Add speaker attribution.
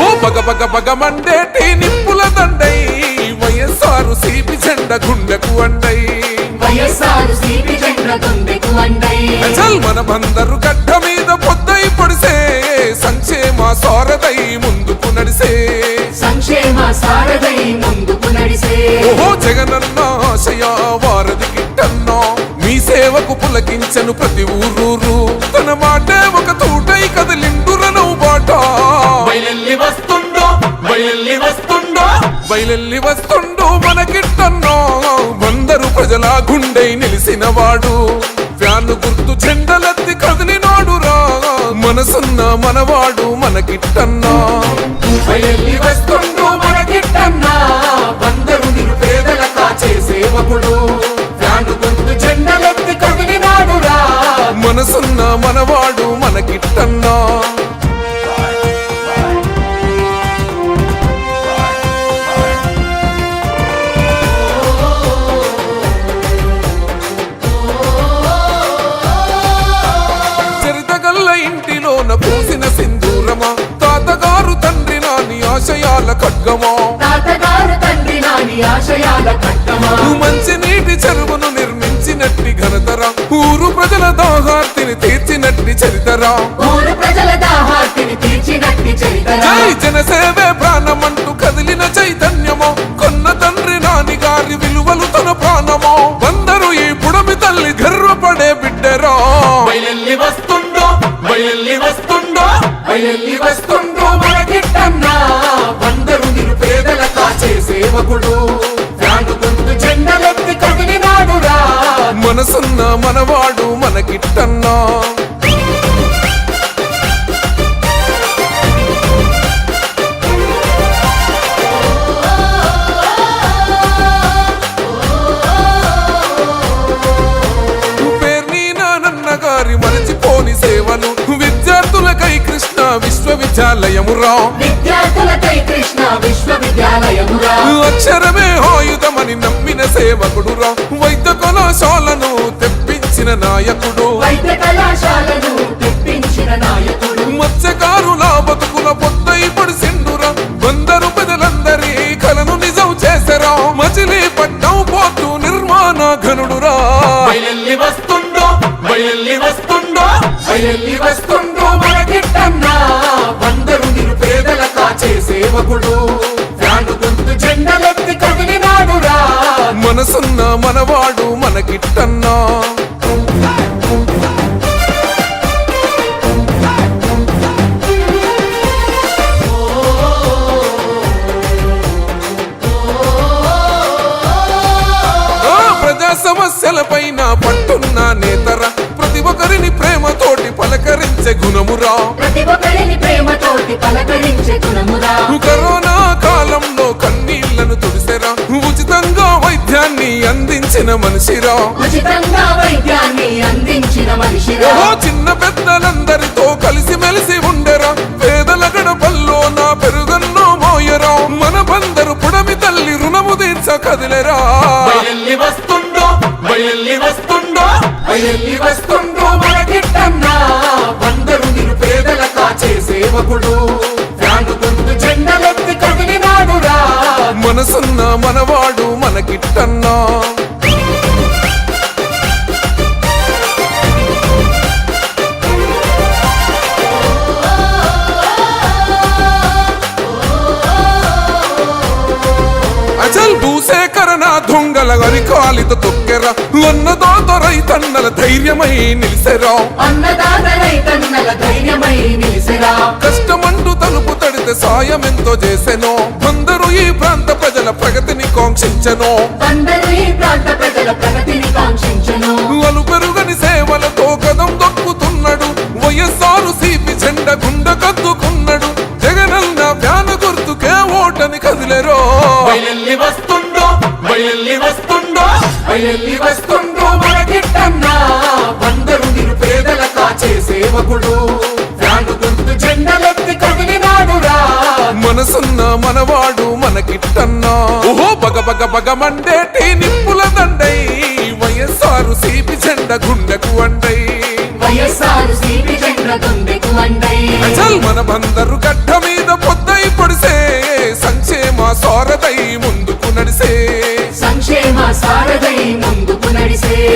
Speaker 1: బగ బగ మండేటి నిప్పుల దండై. వైఎస్ఆర్ సిపి జెండ గుండెకు అండై.
Speaker 2: వైఎస్ఆర్ సిపి జెండ గుండెకు అండై.
Speaker 1: చల్ మన బందరు గడ్డ మీద పొద్దై పొడిసే. సంక్షేమ సారదై ముందుకు నడిసే.
Speaker 2: సంక్షేమ సారథై ముందుకు నడిసే.
Speaker 1: ఓహో జగనన్న ఆశయ వారధి గిట్టన్నో మీ సేవకు పులకించను ప్రతి ఊరూరు. తన మాటే ఒక
Speaker 2: బయలెల్లి వస్తుండు
Speaker 1: మనకిట్టన్నో. వందరు ప్రజల గుండె నిలిసిన వాడు గుర్తు చెండలెత్తి కదిలినాడు రా మనసున్న మనవాడు మనకిట్టన్నా.
Speaker 2: బయలెల్లి వస్తుండు
Speaker 1: ఆశయాల ఖడ్గమా. మంచి నీటి చెరువును నిర్మించినట్టి ఘనతరా. ఊరు ప్రజల దాహార్తిని తీర్చినట్టి చరితరా.
Speaker 2: ఊరు ప్రజల దాహార్తిని తీర్చినట్టి చరితరా?
Speaker 1: జై జనసేవే ప్రాణమంటూ కదిలిన చైతన్యమో. కొన్న తండ్రి నాని గారి విలువలు తన ప్రాణమో. అందరూ ఈ పుడమి తల్లి గర్వపడే బిడ్డరా.
Speaker 2: వస్తుండో వస్తుండో వస్తుండో.
Speaker 1: మరచిపోని సేవలు. విద్యార్థులకై కృష్ణ విశ్వవిద్యాలయమురా.
Speaker 2: విద్యార్థులకై కృష్ణ విశ్వవిద్యాలయమురా.
Speaker 1: అక్షరమే ఆయుధమని నమ్మిన సేవకుడురా. వైద్య కళాశాలను తెప్పించిన నాయకుడు.
Speaker 2: వైద్య కళాశాలను తెప్పించిన నాయకుడు.
Speaker 1: మత్స్యకారుల బతుకుల పొద్దై పడిసిండురా వందరు పెదలందరి కలను నిజం చేసరా. మచిలీ పట్టం పోతూ నిర్మాణ ఘనుడురా.
Speaker 2: వస్తుండో బయలెల్లి వస్తుండో బయలెల్లి వస్తుండో మనకిట్టన్నా బందరు నిరుపేదల కాచే సేవకుడు. ఫ్యాను గుర్తు జెండలెత్తి కదిలినాడురా.
Speaker 1: మనసున్న మనవాడు మనకిట్టన్నా పట్టున్న నేతర ప్రతి ఒక్కరిని ప్రేమతోటి పలకరించే గుణమురా. కరోనా కాలంలో కన్నీళ్ళను తుడిసెరా. ఉచితంగా వైద్యాన్ని అందించిన మనిషిరా. చిన్న పెద్దలందరితో కలిసి మెలిసి ఉండెరా. పేదల గడపల్లో నా పెరుగన్నో మోయరా. మన బందరు పుడమి తల్లి రుణము తీర్చ కదిలేరా.
Speaker 2: వస్తుండో బయలెల్లి వస్తుండో మనకిట్టన్నా. బందరు నిరుపేదల కాచే సేవకుడు. ఫ్యాను గుర్తు జెండలెత్తి కదిలినాడురా.
Speaker 1: మనసున్న మనవాడు మనకిట్టన్నా. గిట్టన్నా భూసేకరణ దొంగల అరికాలిత తొక్కెర. అన్నదాత రైతన్నల ధైర్యమై నిలిసెరా. కష్టమంటూ తలుపు తడితే సాయం ఎంతో చేసెనో. అందరూ ఈ ప్రాంత ప్రజల ప్రగతిని కాంక్షించెనో.
Speaker 2: అందరూ ఈ ప్రాంత ప్రజల ప్రగతిని కాంక్షించను.
Speaker 1: అలు పెరుగని సేవలతో కదం దొక్కుతున్నాడు. వైఎస్ఆర్ సిపి జెండ గుండ కద్దుకున్నాడు. జగనన్న వ్యాన గుర్తుకే ఓటని కదిలేరో.
Speaker 2: వస్తుండో బయలెల్లి వస్తుండో బయలెల్లి వస్తుండో మనకిట్టన్నా. బందరు నిరుపేదల కాచే సేవకుడు ఫ్యాను గుర్తు జెండలెత్తి కదిలినాడురా.
Speaker 1: మనసున్న మనవాడు మనకిట్టన్నా. ఓహో బగ బగ బగ మండేటి నిప్పుల దండై. వైఎస్ఆర్ సిపి జెండ గుండెకు అండై.
Speaker 2: వైఎస్ఆర్ సిపి జెండ గుండెకు
Speaker 1: అచల్ మన బందరు గడ్డ మీద